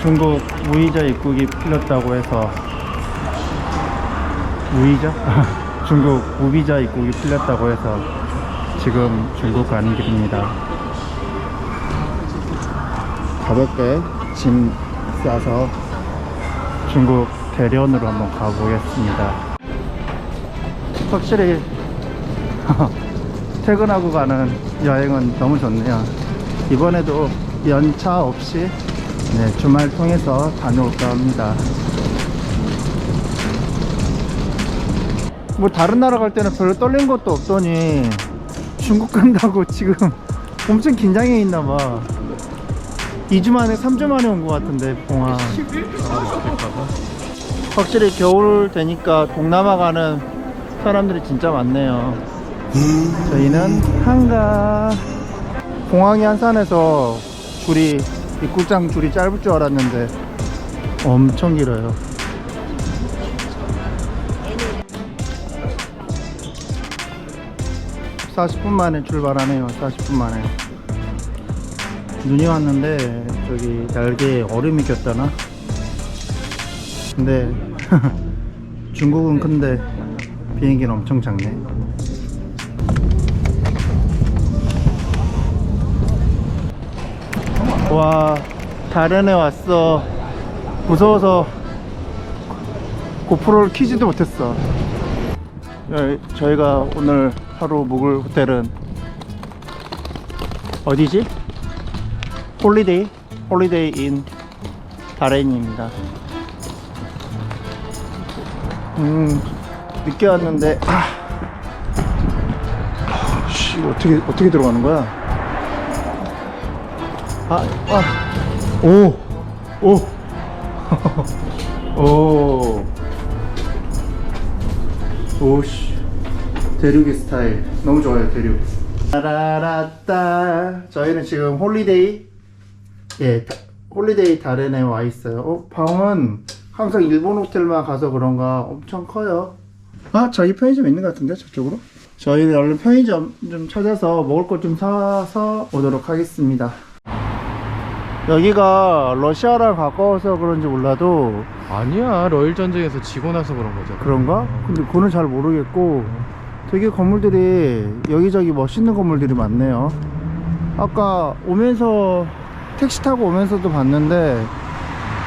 중국 무이자 입국이 풀렸다고 해서 무이자? 중국 무비자 입국이 풀렸다고 해서 지금 중국 가는 길입니다. 가볍게 짐 싸서 중국 대련으로 한번 가보겠습니다. 확실히 퇴근하고 가는 여행은 너무 좋네요. 이번에도 연차 없이 네, 주말 통해서 다녀올까 합니다. 뭐 다른 나라 갈 때는 별로 떨린 것도 없더니 중국 간다고 지금 엄청 긴장해 있나 봐. 2주 만에 3주 만에 온 것 같은데 봉화. 확실히 겨울 되니까 동남아 가는 사람들이 진짜 많네요. 저희는 한가 공항이 한산해서 줄이 입국장 줄이 짧을 줄 알았는데 엄청 길어요. (40분) 만에 출발하네요 (40분) 만에. 눈이 왔는데 저기 날개에 얼음이 꼈다나? 근데 중국은 큰데 비행기는 엄청 작네 와 다른 애 왔어 무서워서 고프로를 키지도 못했어 여- 저희가 오늘 하루 묵을 호텔은 어디지? 홀리데이? 홀리데이 인 바레인입니다 음 늦게 왔는데 아, 아, 씨 어떻게 어떻게 들어가는 거야? 아, 아, 오, 오, 오, 오씨, 대륙의 스타일 너무 좋아요 대륙. 라라라따 저희는 지금 홀리데이 예 다- 홀리데이 다렌에 와 있어요. 어, 방은 항상 일본 호텔만 가서 그런가 엄청 커요. 아 저희 편의점 있는 것 같은데 저쪽으로? 저희는 얼른 편의점 좀 찾아서 먹을 것 좀 사서 오도록 하겠습니다. 여기가 러시아랑 가까워서 그런지 몰라도 아니야 러일 전쟁에서 지고 나서 그런 거잖아. 그런가? 근데 그거는 잘 모르겠고 되게 건물들이 여기저기 멋있는 건물들이 많네요. 아까 오면서 택시 타고 오면서도 봤는데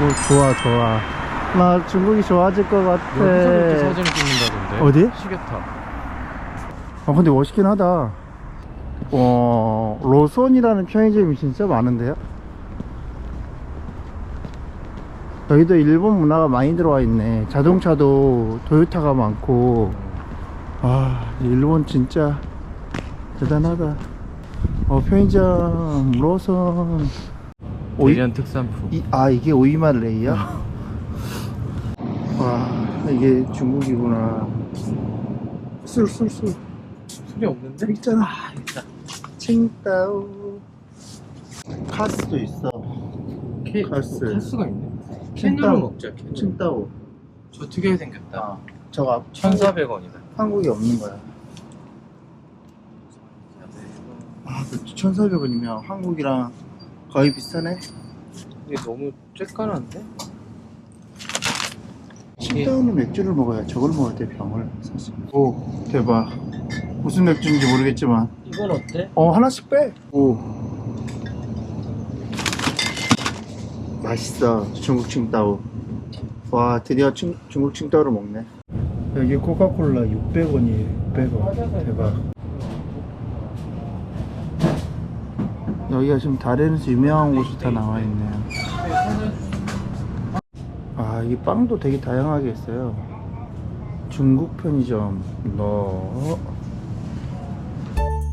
오 좋아 좋아. 나 중국이 좋아질 것 같아. 여기서부터 사진을 찍는다던데? 어디? 시계탑. 아 근데 멋있긴 하다. 어 로손이라는 편의점이 진짜 많은데요 여기도 일본 문화가 많이 들어와 있네. 자동차도 도요타가 많고. 아 일본 진짜 대단하다. 어 편의점 로손 오이, 대련 특산품. 이, 아 이게 오이맛 레이야? 와 이게 중국이구나. 술술술. 술이 없는데? 있잖아. 칭따오. 카스도 있어. 케, 카스. 카스가 있네 캔으로 먹자 캔으로. 칭따오. 저 특이하게 생겼다. 아 저거 앞- 1400원이다. 한국에 없는 거야. 아 1400원이면 한국이랑 거의 비슷하네? 이게 너무 쬐깐한데? 칭따오는 맥주를 먹어야 저걸 먹을 때 병을 사실. 오 대박. 무슨 맥주인지 모르겠지만. 이건 어때? 어 하나씩 빼. 오. 맛있어 중국 칭따오. 와 드디어 칭, 중국 칭따오를 먹네. 여기 코카콜라 600원이에요. 600원. 대박. 여기가 지금 다른에서 유명한 곳이 다 나와 있네요. 아, 이 빵도 되게 다양하게 있어요. 중국 편의점. 너.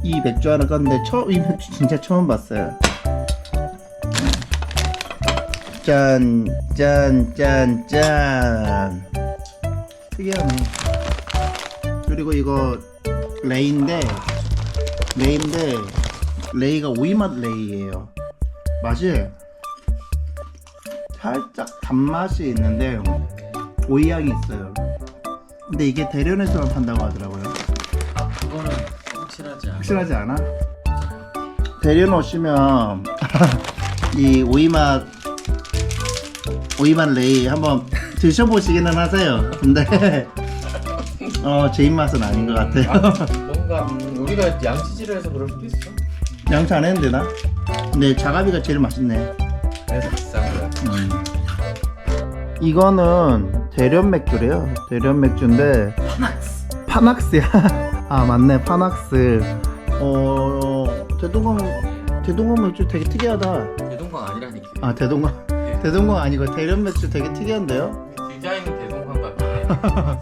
이 맥주 하나 깠는데 처음 이 맥주 진짜 처음 봤어요. 짠, 짠, 짠, 짠. 특이하네. 그리고 이거 레이인데 레이인데 레이가 오이맛 레이예요. 맛이 살짝 단맛이 있는데 오이 향이 있어요. 근데 이게 대련에서만 판다고 하더라고요. 그거는 확실하지 않아 확실하지 않아? 대련 오시면 이 오이 맛 오이반 레이 한번 드셔보시기는 하세요. 근데 어, 제 입맛은 아닌 것 같아요. 뭔가 음, 우리가 양치질을 해서 그럴 수도 있어. 양치 안 했는데 나? 근데 자가비가 제일 맛있네. 그래서 비싼 거야. 음. 이거는 대련 맥주래요. 대련 맥주인데 파낙스. 파낙스야. 아 맞네 파낙스. 어 대동강 대동강 맥주 되게 특이하다. 대동강 아니라니까. 아 대동강 대동강 아니고 대련 맥주 되게 특이한데요. 디자인은 대동강 같아.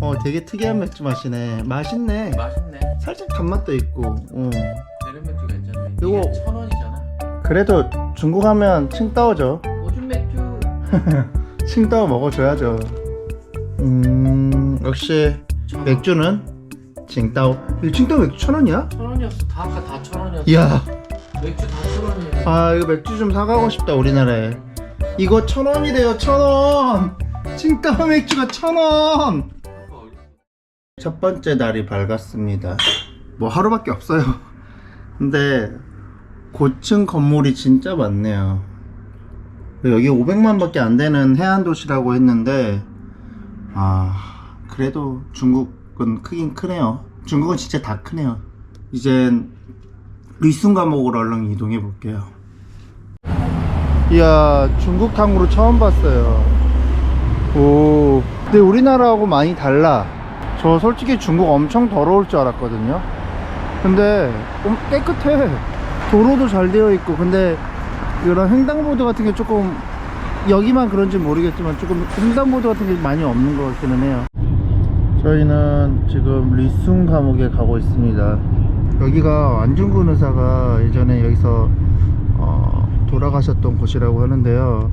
어 되게 특이한 맥주 맛이네. 맛있네. 맛있네. 살짝 단맛도 있고. 어. 내른 맥주 괜찮네. 요거- 이게 천 원이잖아. 그래도 중국 하면 칭따오죠. 오줌 맥주. 칭따오 먹어줘야죠. 음 역시 천 원. 맥주는 칭따오. 이 칭따오 맥주 천 원이야? 천 원이었어. 다 아까 다 천 원이었어. 이야. 맥주 다 천 원이에요. 아 이거 맥주 좀 사가고 싶다 우리나라에. 이거 천 원이래요 천 원. 칭따오 맥주가 천 원. 첫 번째 날이 밝았습니다. 뭐 하루밖에 없어요. 근데 고층 건물이 진짜 많네요. 여기 500만밖에 안 되는 해안 도시라고 했는데 아 그래도 중국은 크긴 크네요. 중국은 진짜 다 크네요. 이젠 리순 감옥으로 얼른 이동해 볼게요. 이야 중국 탕후루 처음 봤어요. 오 근데 우리나라하고 많이 달라. 저 솔직히 중국 엄청 더러울 줄 알았거든요. 근데 좀 깨끗해. 도로도 잘 되어 있고 근데 이런 횡단보도 같은 게 조금 여기만 그런지 모르겠지만 조금 횡단보도 같은 게 많이 없는 것 같기는 해요. 저희는 지금 리숭 감옥에 가고 있습니다. 여기가 안중근 의사가 예전에 여기서 어, 돌아가셨던 곳이라고 하는데요.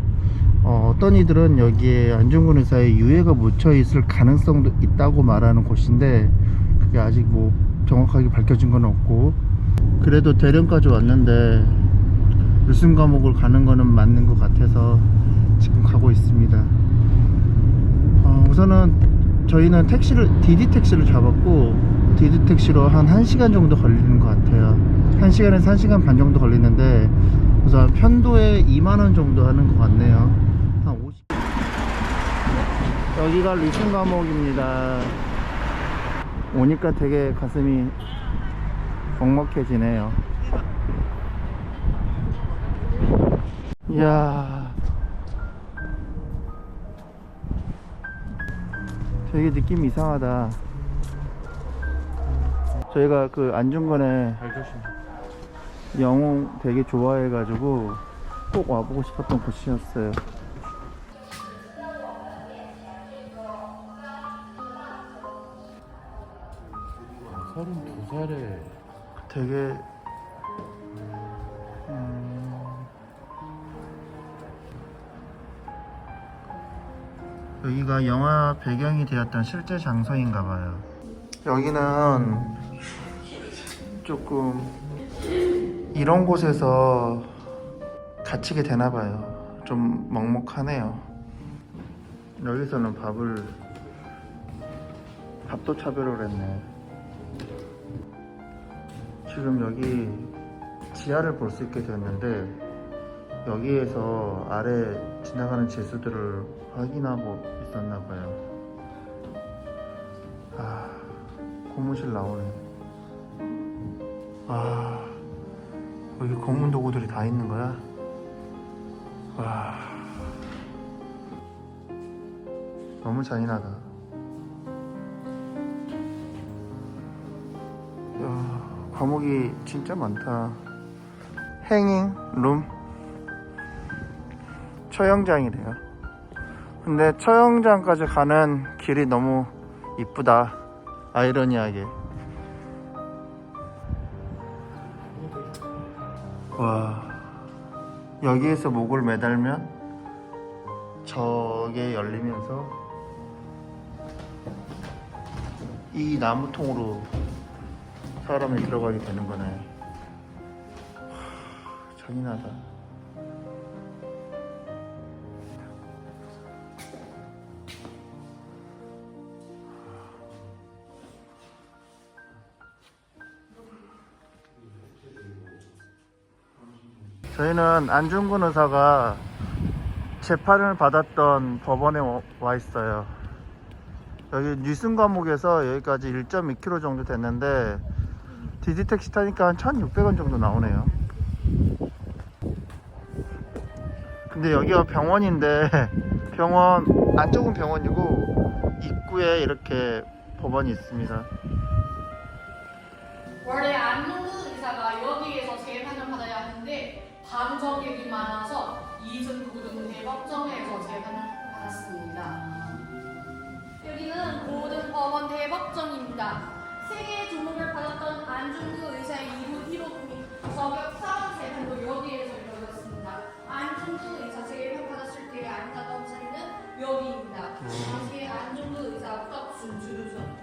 어, 떤 이들은 여기에 안중근 의사의 유해가 묻혀 있을 가능성도 있다고 말하는 곳인데 그게 아직 뭐 정확하게 밝혀진 건 없고 그래도 대련까지 왔는데 유승 감옥을 가는 거는 맞는 것 같아서 지금 가고 있습니다. 어, 우선은 저희는 택시를 디디 택시를 잡았고 디디 택시로 한 1시간 정도 걸리는 것 같아요. 1시간에서 1시간 반 정도 걸리는데 우선 편도에 2만 원 정도 하는 것 같네요. 한 50. 여기가 리순 감옥입니다. 오니까 되게 가슴이 먹먹해지네요. 이야. 되게 느낌 이상하다. 저희가 그 안중근의 잘 조심. 영웅 되게 좋아해가지고 꼭 와보고 싶었던 곳이었어요. 서른 두 살에 되게 음, 여기가 영화 배경이 되었던 실제 장소인가 봐요. 여기는 조금 이런 곳에서 갇히게 되나 봐요. 좀 먹먹하네요. 여기서는 밥을 밥도 차별을 했네. 지금 여기 지하를 볼 수 있게 되었는데 여기에서 아래 지나가는 제수들을 확인하고 있었나 봐요. 아, 고무실 나오네. 아, 여기 검은 도구들이 다 있는 거야? 와, 너무 잔인하다. 야, 과목이 진짜 많다. 행잉 룸 처형장이래요. 근데 처형장까지 가는 길이 너무 이쁘다. 아이러니하게. 와, 여기에서 목을 매달면 저게 열리면서 이 나무통으로 사람이 들어가게 되는 거네. 하, 잔인하다. 저희는 안중근 의사가 재판을 받았던 법원에 와- 와 있어요. 여기 뉴슨 과목에서 여기까지 1.2km 정도 됐는데 디디 택시 타니까 한 1,600원 정도 나오네요. 근데 여기가 병원인데 병원 안쪽은 병원이고 입구에 이렇게 법원이 있습니다. 원래 안농구 의사가 여기에서 감정객이 많아서 이준 고등대 법정에서 재판을 받았습니다. 여기는 고등법원 대법정입니다. 세개의 종목을 받았던 안중구 의사의 이후 희로군이 저격 사원 재판도 여기에서 이루어졌습니다. 안중구 의사 재판 받았을 때에 안타까운 자리는 여기입니다. 음. 당시에 안중구 의사 부덕순 주루선